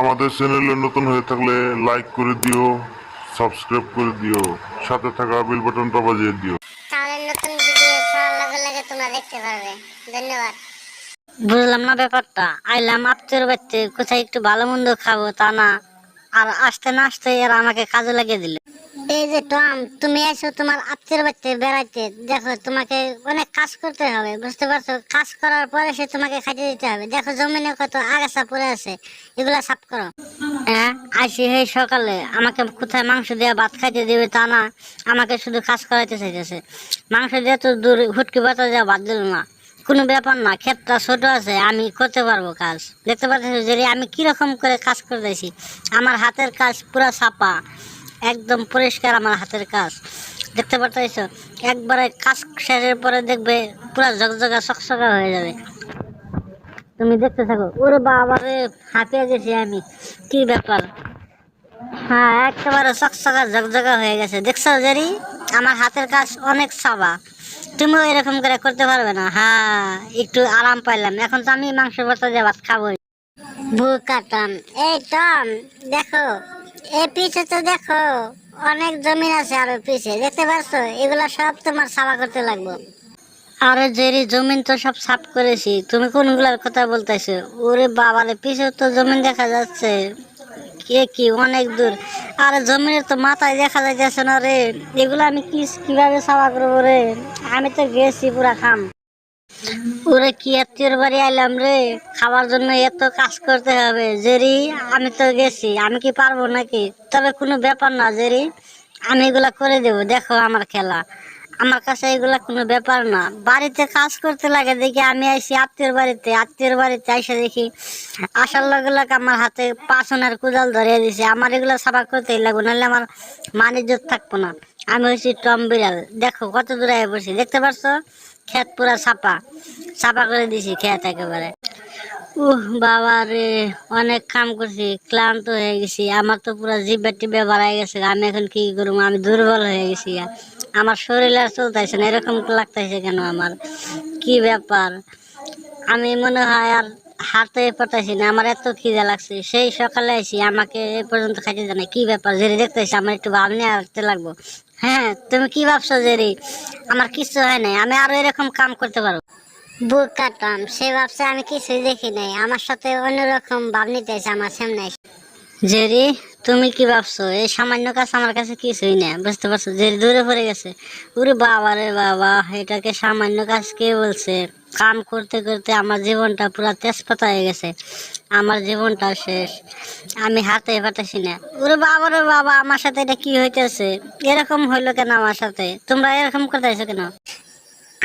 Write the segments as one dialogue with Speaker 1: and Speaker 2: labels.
Speaker 1: আমাদের চ্যানেলে নতুন হয়ে থাকলে লাইক করে দিও সাবস্ক্রাইব করে দিও সাথে থাকা বেল বাটনটা বাজিয়ে দিও।
Speaker 2: তাহলে নতুন ভিডিও ছাড়ার লগে লগে তোমরা দেখতে পারবে। ধন্যবাদ।
Speaker 3: বুঝলাম না ব্যাপারটা। আইলাম আপচুর বাড়িতে কোথায় একটু ভালো মন্দ খাব তা না। আর আসতে না আসতে এরা আমাকে কাজে লাগিয়ে দিল।
Speaker 2: এই যে টম, তুমি এসো তোমার আত্মীয় বাড়িতে বেড়াইতে। দেখো, তোমাকে অনেক কাজ করতে হবে, বুঝতে পারছ? কাজ করার পরে সে তোমাকে খাইতে দিতে হবে। দেখো, জমিনে কত আগাছা পড়ে আছে, এগুলা সাফ করো।
Speaker 3: হ্যাঁ আসি হে সকালে, আমাকে কোথায় মাংস দিয়ে ভাত খাইতে দিবে তা না, আমাকে শুধু কাজ করাইতে চাইতেছে। মাংস দিয়ে তো দূর হুটকি বাতা দেওয়া বাদ দিল না। কোনো ব্যাপার না, ক্ষেতটা ছোট আছে, আমি করতে পারব কাজ। দেখতে পাচ্ছি যে আমি কীরকম করে কাজ করতেছি, আমার হাতের কাজ পুরো ছাপা। একদম পরিষ্কার আমার হাতের কাজ। দেখতে পাচ্ছ একবারে কাজ শেষের পরে দেখবে পুরো জগজগা চকচকা হয়ে যাবে। তুমি দেখতে থাকো। ওরে বাবা রে, হাঁপিয়ে গেছি আমি। কি ব্যাপার? হ্যাঁ একেবারে চকচকা ঝকঝকা হয়ে গেছে। দেখছ জেরি? আমার হাতের কাজ অনেক সাবা তুমিও এরকম করে করতে পারবে না। হ্যাঁ একটু আরাম পাইলাম। এখন তো আমি মাংস ভর্তা দিয়ে ভাত খাব
Speaker 2: বুকা টম এই টম দেখো। এই পিছে তো দেখো, অনেক জমিন আছে আরও পিছে। দেখতে পাচ্ছো এগুলা সব তোমার সাফা করতে লাগবে।
Speaker 3: আরে জেরি, জমিন তো সব সাফ করেছি। তুমি কোনগুলার কথা বলতেছো? ওরে বাবারে, পিছু তো জমিন দেখা যাচ্ছে। কে কি, অনেক দূর। আরে জমিনের তো মাথায় দেখা যাইতেছে না রে। এগুলো আমি কি, কীভাবে সাফা করব রে? আমি তো গেছি পুরা খাম। ওরে কি আত্মীয়র বাড়ি আইলাম রে? খাবার জন্য এত কাজ করতে হবে। জেরি, আমি তো গেছি। আমি কি পারব নাকি? তবে কোনো ব্যাপার না, জেরি। আমি এগুলা করে দেবো। দেখো আমার খেলা। আমার কাছে এগুলা কোনো ব্যাপার না। বাড়িতে কাজ করতে লাগে দেখি আমি আইসি আত্মীয়র বাড়িতে। আত্মীয়র বাড়িতে আইসে দেখি আসার লগে লগে আমার হাতে পাঁচনের কুদাল ধরিয়ে দিছে। আমার এগুলা সাফা করতেই লাগবে, নাহলে আমার মানিজ্যত থাকব না। আমি হচ্ছি টম বিড়াল। দেখো কত দূরে বসি। দেখতে পারছ? ক্ষেত পুরা ছাপা ছাপা করে দিছি ক্ষেত একেবারে। উহ, বাবা রে, অনেক কাম করছি, ক্লান্ত হয়ে গেছি। আমার তো পুরো জিব্বা টিব্বা বাড়াই গেছে, আমি এখন কি করব? আমি দুর্বল হয়ে গেছি আমার শরীর আর চলতেছে না, এরকম লাগতেছে কেন আমার? কি ব্যাপার? আমি মনে হয় আর হাতে পাঠাইছি না, আমার এত খিদে লাগছে। সেই সকালে আইসি আমাকে এ পর্যন্ত খাইতে জানে কি ব্যাপার? জেরি দেখতেছি আমার একটু ভাব নিয়ে আসতে লাগবো। হ্যাঁ তুমি কি ভাবছ জেরি আমার কিছু হয় নাই আমি আরও এরকম কাম করতে পারব?
Speaker 2: বুক টম সে ভাবছে আমি কিছুই দেখি নাই আমার সাথে অন্যরকম ভাব নিতে আমার সামনে
Speaker 3: জেরি তুমি কি ভাবছ? এই সামান্য কাজ আমার কাছে কিছুই না বুঝতে পারছ? জেরি দূরে পড়ে গেছে। ওরে বাবা রে বাবা, এটাকে সামান্য কাজ কে বলছে? কাম করতে করতে আমার জীবনটা পুরো তেজপাতা হয়ে গেছে। আমার জীবনটা শেষ। আমি হাতে পাঠাছি না। ওরে বাবা রে বাবা, আমার সাথে এটা কি হইতেছে? এরকম হইল কেন আমার সাথে? তোমরা এরকম করতেছো কেন?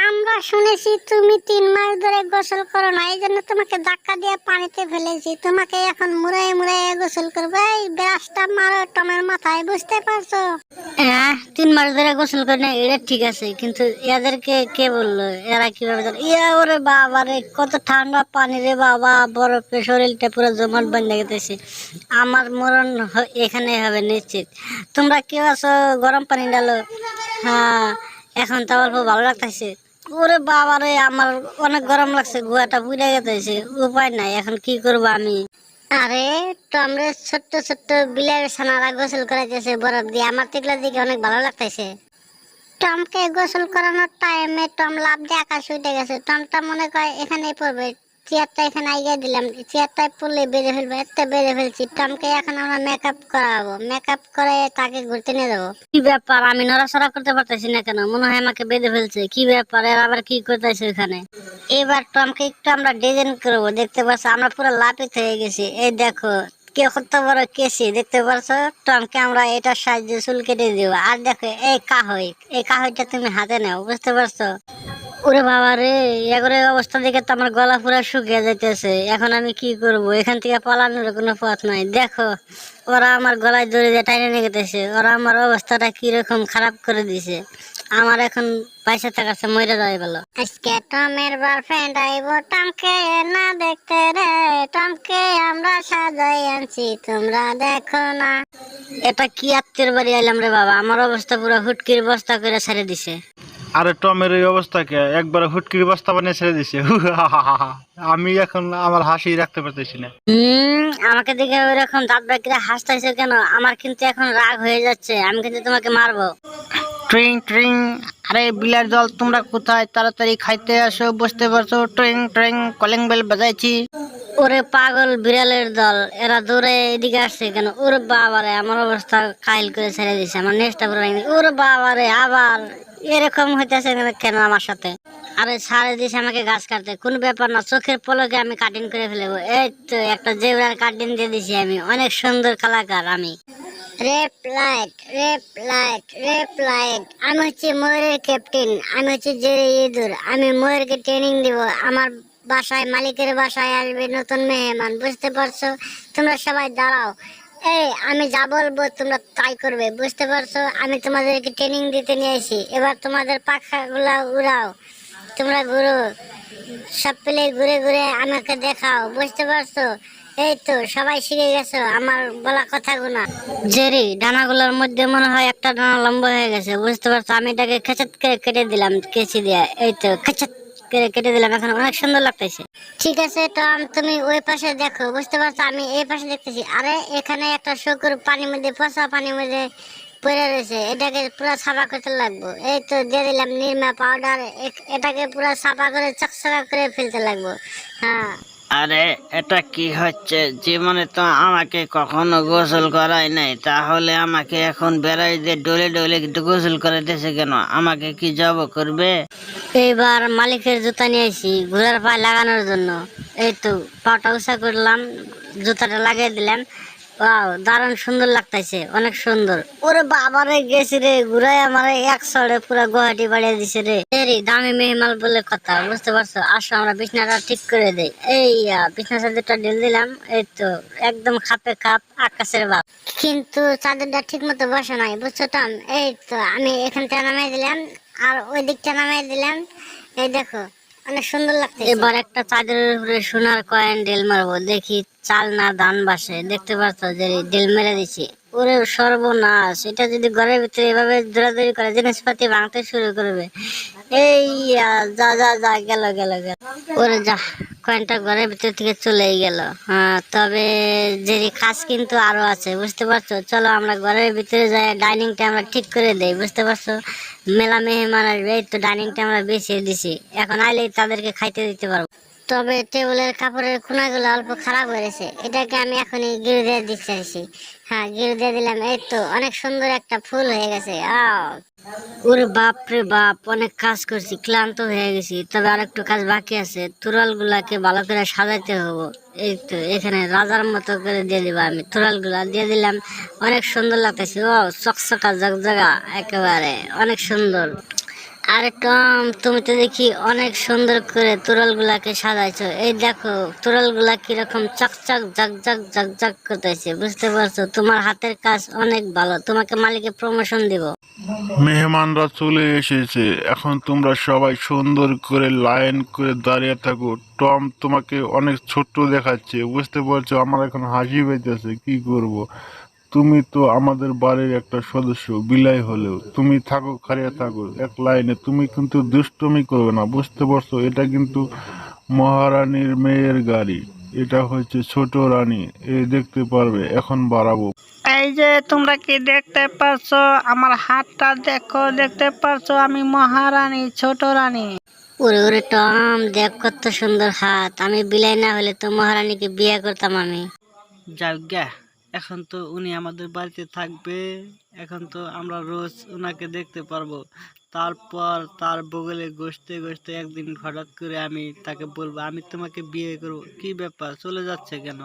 Speaker 2: আমরা শুনেছি তুমি তিন মাস ধরে গোসল করো না এই জন্য তোমাকে ধাক্কা দিয়ে পানিতে ফেলেছি। তোমাকে এখন মুড়াই মুড়াই গোসল করব। এই ব্রাশটা মারো, টমের মাথায়, বুঝতে পারছ?
Speaker 3: হ্যাঁ তিন মাস ধরে গোসল করে না এটা ঠিক আছে, কিন্তু এদেরকে কে বলল? এরা কীভাবে ইয়া, ওরে বাবা রে, কত ঠান্ডা পানি রে বাবা, বরফে শরীরটা পুরো জমাট বেঁধে গেতেছে আমার মরণ এখানে হবে নিশ্চিত। তোমরা কেউ আছো? গরম পানি ডালো হ্যাঁ এখন তো অল্প ভালো লাগতেছে। ওরে বাবা রে, আমার অনেক গরম লাগছে গুয়াটা পুড়ে গেতেছে উপায় নাই, এখন কি করব আমি?
Speaker 2: আরে তোমরে ছোট্ট ছোট্ট বিলের সানারা গোসল করাইতেছে, বরফ দিয়ে। আমার টিকলা দিকে অনেক ভালো লাগতেছে। টমকে গোসল করানোর টাইমে টম লাভ দিয়ে আকাশ উঠে গেছে। টমটা মনে করে এখানেই পড়বে। চেয়ারটা এখানে আইগিয়ে দিলাম পড়লে বেড়ে ফেলবে বেড়ে ফেলছি। টমকে এখন আমরা মেকআপ করাবো মেকআপ করে তাকে ঘুরতে নিয়ে যাব।
Speaker 3: কি ব্যাপার, আমি নড়াচড়া করতে পারতেছি না কেন? মনে হয় আমাকে বেঁধে ফেলছে। কি ব্যাপার, এর আবার কি করতেছে ওখানে এবার টমকে একটু আমরা ডিজাইন করব, দেখতে পাচ্ছ আমরা পুরো লাপিত হয়ে গেছি। এই দেখো, কে কত বড় কেসি, দেখতে পারছ? টমকে আমরা এটার সাহায্যে চুল কেটে দিব। আর দেখো, এই কাহই, এই কাহইটা তুমি হাতে নাও, বুঝতে পারছ? ওরে বাবা রে, এগরে অবস্থা দেখে তো আমার গলা পুরো শুকিয়ে যাইতেছে। এখন আমি কি করব? এখান থেকে পালানোর কোনো পথ নাই। দেখো, ওরা আমার গলায় জড়ি দিয়ে টাইনে নিয়ে ওরা আমার অবস্থাটা কীরকম খারাপ করে দিছে। আমার এখন পয়সা থাকাছে মরে যাই বলো।
Speaker 2: আজকে টমের বয়ফ্রেন্ড আইব, টমকে না দেখতে রে। টমকে আমরা সাজাই আনছি, তোমরা দেখো না।
Speaker 3: এটা কি আত্মীয় বাড়ি আইলাম রে বাবা? আমার অবস্থা পুরো হুটকির বস্তা করে ছেড়ে দিছে।
Speaker 4: আরে টমের এই অবস্থাকে একবার হুটকির বস্তা বানিয়ে ছেড়ে দিছে। আমি এখন আমার হাসি রাখতে পারতেছি না।
Speaker 3: আমাকে দেখে ওইরকম দাঁত বাকিরা হাসতেছে কেন? আমার কিন্তু এখন রাগ হয়ে যাচ্ছে আমি কিন্তু তোমাকে মারবো। ট্রিং ট্রিং। আরে বিলার দল তোমরা কোথায়? তাড়াতাড়ি খাইতে আসো বসতে পারছ। ট্রিং ট্রিং কলিং বেল বাজাইছি। ওরে পাগল বিড়ালের দল এরা দূরে এদিকে আসছে কেন? ওরে বাবারে আমার অবস্থা কাইল করে ছেড়ে দিছে আমার দিছে। ওরে বাবারে আবার এরকম হইতেছে কেন আমার সাথে? আরে ছাড়ে দিছে আমাকে গাছ কাটতে। কোন ব্যাপার না, চোখের পলকে আমি কাটিং করে ফেলব। এই তো, একটা জেবরার কাটিং দিয়ে দিছি আমি। অনেক সুন্দর কালাকার আমি।
Speaker 2: রেপ লাইট রেপ লাইট রেপ লাইট। আমি হচ্ছে ময়ূরের ক্যাপ্টেন আমি হচ্ছে জেরে ইঁদুর। আমি ময়ূরকে ট্রেনিং দিব। আমার বাসায়, মালিকের বাসায় আসবে নতুন মেহমান, বুঝতে পারছ? তোমরা সবাই দাঁড়াও। এই, আমি যা বলব তোমরা তাই করবে, বুঝতে পারছ? আমি তোমাদেরকে ট্রেনিং দিতে নিয়ে আসি। এবার তোমাদের পাখাগুলা উড়াও। তোমরা ঘুরো। সব পেলে ঘুরে ঘুরে আমাকে দেখাও, বুঝতে পারছ? এই তো, সবাই শিখে গেছো, আমার বলা কথাগুলো।
Speaker 3: জেরি, ডানাগুলোর মধ্যে মনে হয় একটা ডানা লম্বা হয়ে গেছে, বুঝতে পারছ? আমি এটাকে খেচাত করে কেটে দিলাম, কেচি দিয়ে। এই তো, খেচাত। কেটে দিলাম এখন অনেক সুন্দর লাগতেছে।
Speaker 2: ঠিক আছে টম তুমি ওই পাশে দেখো বুঝতে পারছ? আমি এই পাশে দেখতেছি। আরে এখানে একটা শুকুর পানির মধ্যে পচা পানির মধ্যে পড়ে রয়েছে। এটাকে পুরো সাফা করতে লাগবো। এই তো দিয়ে দিলাম নির্মা পাউডার এটাকে পুরো সাফা করে চকচকা করে ফেলতে লাগবো। হ্যাঁ।
Speaker 5: আরে এটা কি হচ্ছে? জীবনে তো আমাকে কখনো গোসল করাই নাই। তাহলে আমাকে এখন বেড়াই দিয়ে ডলে ডলে গোসল করে দিয়েছে কেন? আমাকে কি জব করবে?
Speaker 3: এইবার মালিকের জুতা নিয়েছি ঘোড়ার পায়ে লাগানোর জন্য। এই তো, পাটা উষা করলাম, জুতাটা লাগিয়ে দিলাম। ওয়াও, দারুণ সুন্দর লাগতেছে অনেক সুন্দর। ওরে বাবারে, গেছি রে, ঘুরাই আমার এক সড়ে পুরো গুয়াহাটি বাড়িয়ে দিছে রে। এরি দামি মেহমাল বলে কথা, বুঝতে পারছ? আসো, আমরা বিছনাটা ঠিক করে দেই। এই বিছনা চাদরটা ঢেল দিলাম, এই তো, একদম খাপে খাপ, আকাশের বাপ।
Speaker 2: কিন্তু চাদরটা ঠিক মতো বসে নাই, বুঝছ টম? এই তো, আমি এখান থেকে নামাই দিলাম আর ওই দিকটা নামাই দিলাম। এই দেখো, অনেক সুন্দর লাগছে
Speaker 3: এবার একটা চাদরের উপরে সোনার কয়েন ডেল মারবো। দেখি চাল না ধান বাসে দেখতে পাচ্ছ যে ডেল মেরে দিছি। ওরে সর্বনাশ। এটা যদি ঘরের ভিতরে এভাবে দৌড়াদৌড়ি করে, জিনিসপাতি ভাঙতে শুরু করবে। এই যা যা যা, গেল গেল গেল। ওরে যা কয়েনটা ঘরের ভিতর থেকে চলেই গেল। হ্যাঁ তবে যে কাজ কিন্তু আরও আছে, বুঝতে পারছ? চলো আমরা ঘরের ভিতরে যাই ডাইনিংটা আমরা ঠিক করে দেই, বুঝতে পারছ? মেলা মেহমান আসবে, এই তো ডাইনিংটা আমরা বেছিয়ে দিছি। এখন আইলেই তাদেরকে খাইতে দিতে পারব।
Speaker 2: তবে টেবিলের কাপড়ের কোনাগুলো অল্প খারাপ হয়েছে। এটাকে আমি এখনই গিরে দিয়ে দিচ্ছি হ্যাঁ গিরে দিয়ে দিলাম। এই তো, অনেক সুন্দর একটা ফুল হয়ে গেছে। আও
Speaker 3: ওরে বাপ রে বাপ, অনেক কাজ করছি, ক্লান্ত হয়ে গেছি। তবে আরেকটু কাজ বাকি আছে। তুরাল গুলাকে ভালো করে সাজাইতে হব। এই তো, এখানে রাজার মতো করে দিয়ে দিবা আমি। তুরালগুলা দিয়ে দিলাম। অনেক সুন্দর লাগতেছে। ও, চকচকা জগজগা একেবারে। অনেক সুন্দর। আরে টম তুমি তো দেখি অনেক সুন্দর করে তুরাল গুলাকে সাজাইছো। এই দেখো তুরালগুলা কীরকম চকচক জগজগ জগজগ করতেছে, বুঝতে পারছ? তোমার হাতের কাজ অনেক ভালো, তোমাকে মালিকে প্রমোশন দিব।
Speaker 1: মেহমানরা চলে এসেছে, এখন তোমরা সবাই সুন্দর করে লাইন করে দাঁড়িয়ে থাকো। টম তোমাকে অনেক ছোট্ট দেখাচ্ছে, বুঝতে পারছ? আমার এখন হাসি পেতেছে কি করব। তুমি তো আমাদের বাড়ির একটা সদস্য বিলাই হলেও। তুমি থাকো খারিয়া থাকো এক লাইনে। তুমি কিন্তু দুষ্টমি করবে না বুঝতে পারছ? এটা কিন্তু মহারানীর মেয়ের গাড়ি। এটা হচ্ছে ছোট রানী। এ দেখতে পারবে এখন বাড়াবো।
Speaker 5: এই যে তোমরা কি দেখতে পারছ? আমার হাতটা দেখো দেখতে পারছ? আমি মহারানী ছোট রানী।
Speaker 3: ওরে ওরে টম দেখ কত সুন্দর হাত। আমি বিলাই না হলে তো মহারানীকে বিয়ে করতাম আমি।
Speaker 5: যাজ্ঞা এখন তো উনি আমাদের বাড়িতে থাকবে, এখন তো আমরা রোজ ওনাকে দেখতে পারব। তারপর তার বগলে গসতে গসতে একদিন হঠাৎ করে আমি তাকে বলব, আমি তোমাকে বিয়ে করব। কি ব্যাপার? চলে যাচ্ছে কেন?